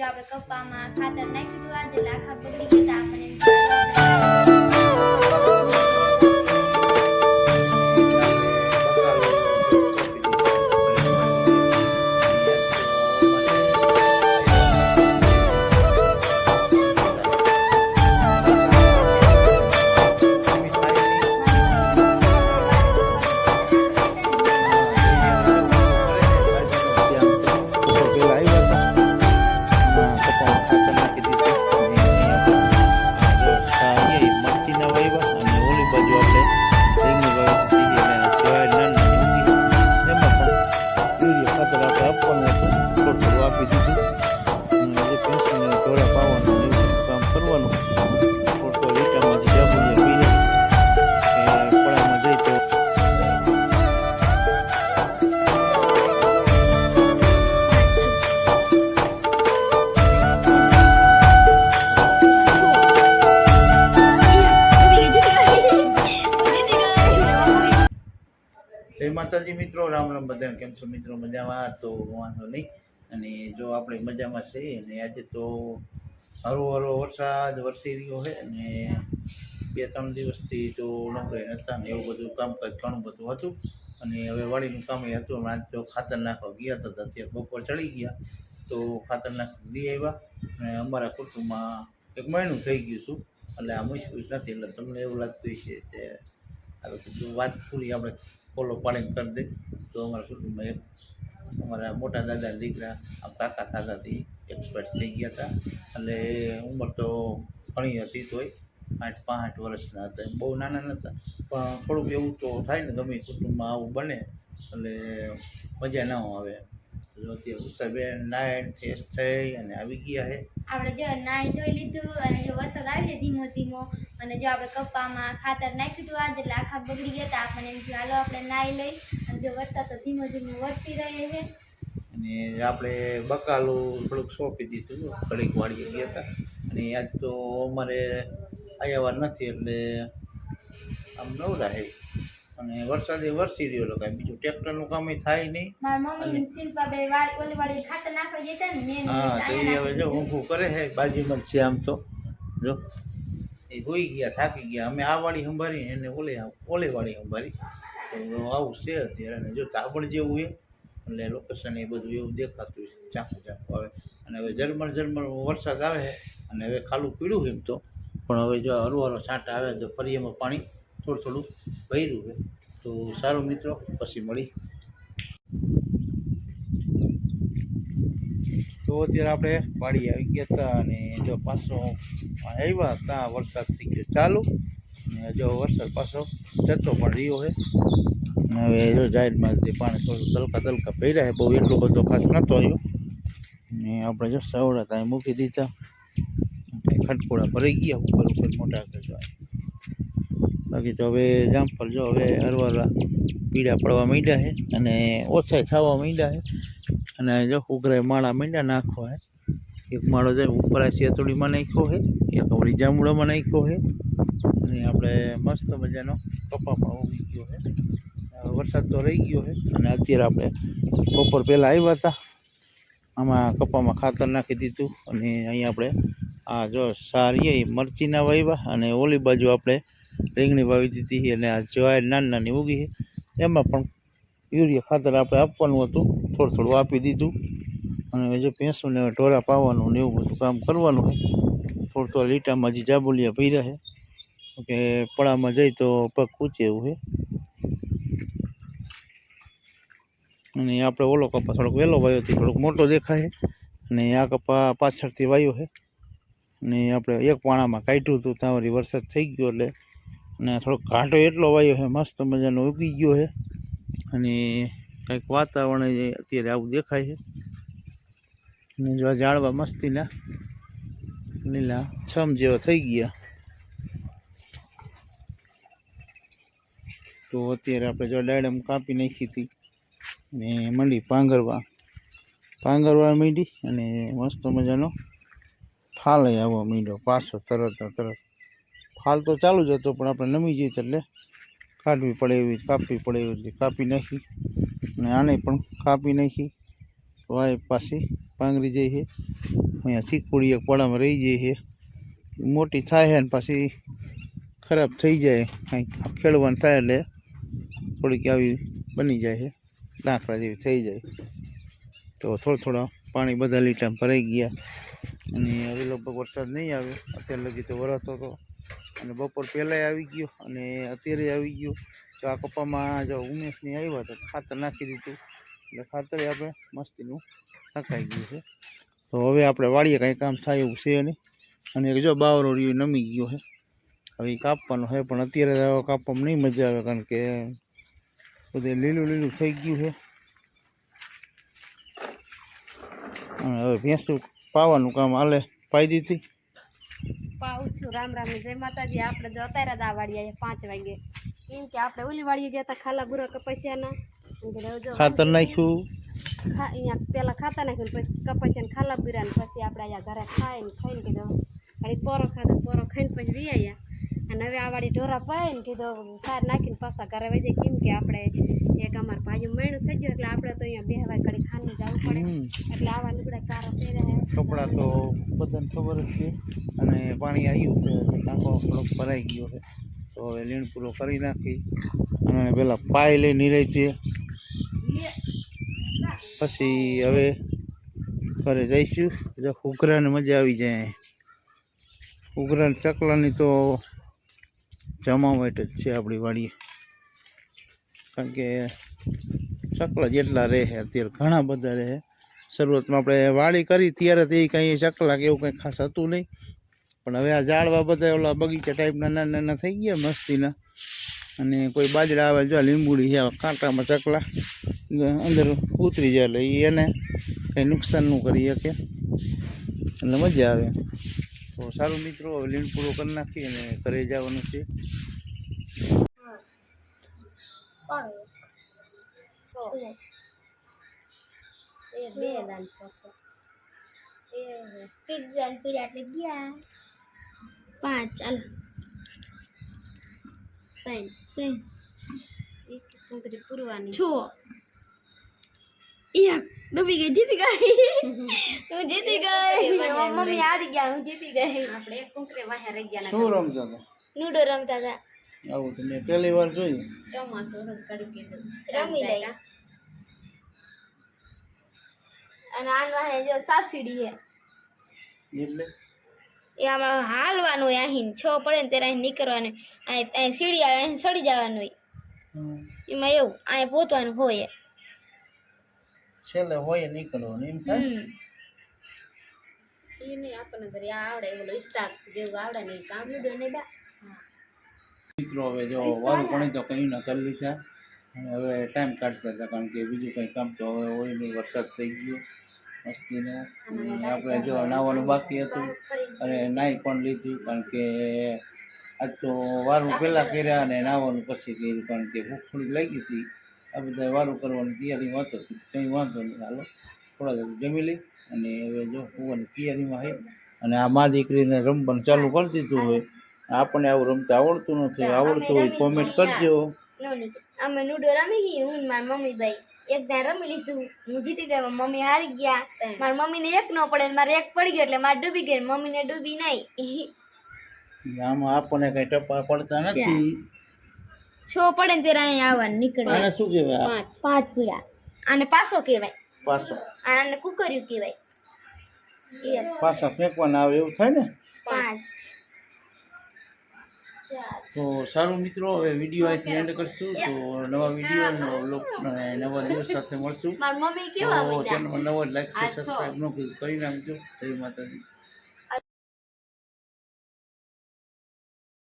જો આપણે કપ્પામાં ખાતર નાખ્યું હતું આજે કરવાનું માતાજી, મિત્રો, રામ રામ બધાને કેમ છો? મિત્રો, મજામાં? તો વાંધો નહીં. અને જો આપણે મજામાં છે અને આજે તો હરો હરો વરસાદ વરસી રહ્યો છે, અને બે ત્રણ દિવસથી તો નોકરી નહોતા ને એવું બધું કામકાજ ઘણું બધું હતું. અને હવે વાડીનું કામ એ હતું. આજ તો ખાતર નાખવા ગયા હતા અત્યારે બપોર ચડી ગયા. તો ખાતર નાખવા દઈ આવ્યા. અને અમારા કુટુંબમાં એક મહિનું થઈ ગયું હતું. એટલે આ મુશ્કેલ નથી. એટલે તમને એવું લાગતું હશે કે આ વાત પૂરી આપણે ફોલો પાડીને કરી દે. તો અમારા કુટુંબમાં એક, અમારા મોટા દાદા દીકરા આમ કાકા દાદાથી એક્સપર્ટ થઈ ગયા હતા. એટલે ઉંમર તો ઘણી હતી તોય, આઠ, પાંચ વર્ષના હતા. બહુ નાના નહોતા પણ થોડુંક એવું તો થાય ને ગમે કુટુંબમાં આવું બને, એટલે મજા ના આવે. એટલે અત્યારે ઉષાબેન, નાયણ ફેસ થઈ અને આવી ગયા છે. આપણે જો નાઈ ધોઈ લીધું અને જો વરસાદ આવી છે ધીમો ધીમો અને જો આપણે કપ્પામાં ખાતર નાખ્યું હતું આજે એટલે આખા બગડી ગયા હતા આપણને એમ હાલો આપણે નાઈ લઈ. અને જો વરસાદ તો ધીમો ધીમો વરસી રહે છે. અને આપણે બકાલું થોડુંક સોંપી દીધું ઘડીક વાળીએ ગયા હતા. અને આજ તો અમારે આવ્યા નથી એટલે આમ નવરા છે અને વરસાદે વરસી રહ્યો એટલે કાંઈ બીજું ટ્રેક્ટરનું કામ થાય નહીં. મારા મમ્મી ને શિલ્પા બે વાળી ઓલી વાળી ખાતર નાખવા જતા ને મેં હા તો એ હવે જો ઊંઘું કરે છે બાજુમાં છે આમ તો. જો. એ હોઈ ગયા, થાકી ગયા. અમે આ વાળી સંભાળી એને ઓલે ઓલે વાળી સંભાળી. તો આવું છે અત્યારે. અને જો તાબડ જેવું છે, એટલે લોકેશન એ બધું એવું દેખાતું છે. ઝાંખું ઝાંખું આવે. અને હવે ઝરમર ઝરમર વરસાદ આવે છે, અને હવે ખાલું પીળું એમ તો. પણ હવે જો હરુ હરો છાંટા આવે તો ફરી એમાં પાણી થોડું થોડું ભર્યું છે. તો સારું મિત્રો, પછી મળી. તો અત્યારે આપણે વાડી આવી ગયા હતા અને જો પાછો આવ્યા ત્યાં વરસાદ થઈ ગયો ચાલુ. અને જો વરસાદ પાછો જતો પણ રહ્યો છે. હવે જો જાહેરમાં જે પાણી થોડું તલકા તલકા પડ્યા છે, બહુ એટલો બધો ખાસ નહોતો આવ્યો. ને આપણે જો સવડા ત્યાં મૂકી દીધા. ખટકોડા ભરાઈ ગયા ઉપર ઉપર મોટા આગળ બાકી તો હવે જામફળ જો હવે હરવારા પીળા પડવા માંડ્યા છે અને ઓછા થવા માંડ્યા છે. અને જો ઉઘરાય માળા માંડ્યા નાખો હે. એક માળો જાય ઉપર સેતુડીમાં નાખ્યો છે એક વળી જામુડામાં નાખ્યો છે અને આપણે મસ્ત મજાનો કપા પણ ઉગી ગયો છે વરસાદ તો રહી ગયો છે અને અત્યારે આપણે બપોર પહેલાં આવ્યા હતા. આમાં કપામાં ખાતર નાખી દીધું, અને અહીંયા આપણે આ જો સારી મરચીના વાવ્યા, અને ઓલી બાજુ આપણે રીંગણી વાવી દીધી અને આ જવાય નાની નાની ઉગી એમાં પણ યુરિયા ખાતર આપણે આપવાનું હતું. થોડું થોડું આપી દીધું. અને જે જો ભેંસોને ઢોરા પાવાનું ને એવું બધું કામ કરવાનું હોય. થોડું થોડા લીટામાં હજી જાબુલિયા ભર્યા છે. કે પડામાં જઈ તો પગ કૂચે એવું છે. અને આપણે ઓલો કપા થોડોક વહેલો વાયો હતો થોડોક મોટો દેખાય અને આ કપા પાછળથી વાયો છે. અને આપણે એક પાણામાં કાઢ્યું હતું. ત્યાં વરસાદ થઈ ગયો એટલે અને થોડોક ઘાંટો એટલો વાયો છે. મસ્ત મજાનો ઉગી ગયો છે. અને કંઈક વાતાવરણ અત્યારે આવું દેખાય છે. અને જો ઝાડવા મસ્તીના લીલા છમ જેવા થઈ ગયા. તો અત્યારે આપણે જો ડાયડમ કાપી નાખી હતી ને મંડી પાંગરવા. પાંગરવા મીડી અને મસ્ત મજાનો ફાલ આવવા માંડ્યો પાછો તરત તરત. ફાલ તો ચાલુ જ હતો પણ આપણે નમી જઈએ એટલે કાઢવી પડે એવી કાપવી પડે એવી રીતે કાપી નાખી અને આને પણ કાપી નાખી. વાય પાછી પાંગરી જાય છે, અહીંયા ચીકુડી એક પડામાં રહી જાય છે. મોટી થાય છે ને પાછી ખરાબ થઈ જાય, કાંઈક ખેડવાનું થાય એટલે થોડીક આવી બની જાય છે, લાકડા જેવી થઈ જાય. તો થોડા થોડા પાણી બધા લીટા ભરાઈ ગયા. અને હવે લગભગ વરસાદ નહીં આવે, અત્યાર લગી તો વરસતો હતો અને બપોર પહેલાંય આવી ગયો અને અત્યારે આવી ગયો. તો આ કપામાં જો ઉમેશની આવ્યા તો ખાતર નાખી દીધું. એટલે ખાતરે આપણે મસ્તીનું થકાઈ ગયું છે. તો હવે આપણે વાળીએ કાંઈ કામ થાય એવું છે નહીં. અને એક જો બાવરો રહ્યો, નમી ગયો છે. હવે એ કાપવાનો છે, પણ અત્યારે કાપવામાં નહીં મજા આવે, કારણ કે બધે લીલું લીલું થઈ ગયું છે. હવે ભેંસું પાવાનું કામ હાલે પાઈ દીધી પાઉં છું. રામ રામ જય માતાજી. આપણે જો અત્યારે જ આ વાળીએ પાંચ વાગે. કેમ કે આપણે ઓલી વાડીએ ગયા હતા ખાલા ગુરા કપાસિયાના ખાતર નાખ્યું. અહીંયા પેલા ખાતા નાખ્યું પછી કપાસિયાને ખાલા ને પછી આપણે અહીંયા ઘરે ખાઈ ને ખાઈને કીધું ખાલી પોરો ખાધો પોરો ખાઈને પછી વી આવ્યા અને હવે આ વાળી ઢોરા પાય ને કીધું સાર નાખીને પાછા ઘરે વહી જાય કેમ કે આપણે એક અમારા ભાઈ મહિનું થઈ ગયું એટલે આપણે તો અહીંયા બે હવાય ઘડી ખાને જવું પડે. એટલે આવા લુગડા કારો પહેરે કપડા તો બધાને ખબર જ છે. અને પાણી આવ્યું છે એટલે ટાંકો થોડોક ભરાઈ ગયો છે. તો હવે લીણ પૂરો કરી નાખી. અને પેલા પાય લઈ નિરાય છે. પછી હવે ઘરે જઈશું. જો ઉઘરાને મજા આવી જાય. ઉઘરાને ચકલાની તો જમાવટ જ છે આપણી વાડીએ. કારણ કે ચકલા જેટલા રહે અત્યારે ઘણા બધા રહે શરૂઆતમાં આપણે વાડી કરી, ત્યારે તે કંઈ ચકલા કે એવું કંઈ ખાસ હતું નહીં. પણ હવે આ ઝાડવા બધા ઓલા બગીચા ટાઈપના નાના નાના થઈ ગયા મસ્તીના. અને કોઈ બાજરા આવે જો લીંબુડી છે કાંટામાં ચકલા. અંદર ઉતરી જાય એટલે એને કંઈ નુકસાન ન કરી શકે. એટલે મજા આવે. તો સારું મિત્રો લીણ પૂરો કરી નાખી અને ઘરે જવાનું છે. કોણ છ એ બે દાન છ છ. એ ત્રીજું અને એટલે ગયા પાંચ ચાલો. ત્રણ ત્રણ. એક પૂરવાની. છો એક ડૂબી ગઈ જીતી ગઈ હું જીતી ગઈ મમ્મી હારી ગયા હું જીતી ગઈ આપણે એક કુંકરી વાહે રહી ગયા શું રમતા હતા? લૂડો રમતા હતા। આવું તો મેં પહેલી વાર જોયું. ચોમાસું હતું કડી કીધું રમી લઈ. અને આન વાહે જો સાબસીડી છે એટલે? એ આમાં હાલવાનું હોય અહીં છ પડે ને ત્યારે અહીં નીકળવાનું અહીં અહીં સીડી આવે અહીં સડી જવાનું હોય. હમ. એમાં એવું અહીં પહોંચવાનું હોય. છેલ્લે હોય નીકળવાનું એમ થાય એ નહીં આપણને ઘરે આવડે ઓલો સ્ટાક જેવું આવડે ને એ કામ. બા. મિત્રો હવે જો વારું પણ તો કંઈ ન કરી લીધા. અને હવે ટાઈમ કાઢતા હતા કારણ કે બીજું કંઈ કામ તો હવે હોય નહીં વરસાદ થઈ ગયો મસ્તીનો. આપણે જો નાહવાનું બાકી હતું અને નાહી પણ લીધું કારણ કે આજ તો વારું પહેલાં કર્યા અને નાહવાનું પછી કર્યું કારણ કે ભૂખ થોડી લાગી હતી. આ બધા વારું કરવાની તૈયારીમાં હતો. કંઈ વાંધો નહીં હાલો. થોડા જમી લઈ અને હવે જો હોવાની તૈયારીમાં છે અને આ મા દીકરીને રમવાનું ચાલુ કરી દીધું હોય. આપણને આવું રમતા આવડતું નથી. આવડતું હોય કોમેન્ટ કરજો. અમે લૂડો રમી ગઈ હું મારી મમ્મી ભાઈ એક દાન રમી લીધું. હું જીતી ગઈ મમ્મી હારી ગયા. મારી મમ્મીને એક ન પડે મારે એક પડી ગયો એટલે મારે ડૂબી ગઈ ને મમ્મીને ડૂબી નહીં આમાં આપણને કઈ ટપા પડતા નથી. છ પડે ને ત્યારે અહીંયા આવવાનું નીકળે આને શું કહેવાય? પાંચ. પાંચ પીડા આને પાસો કહેવાય. પાસો. આને કુકર્યું કહેવાય. પાસા ફેંકવાના આવે એવું થાય ને? પાંચ. તો સારું મિત્રો હવે વીડિયો અહીંથી એન્ડ કરશું. તો નવા વીડિયો નવા દિવસ સાથે મળશું. તો ચેનલમાં નવો લાઈક સબસ્ક્રાઈબ ન કરી નાખજો. જય માતાજી.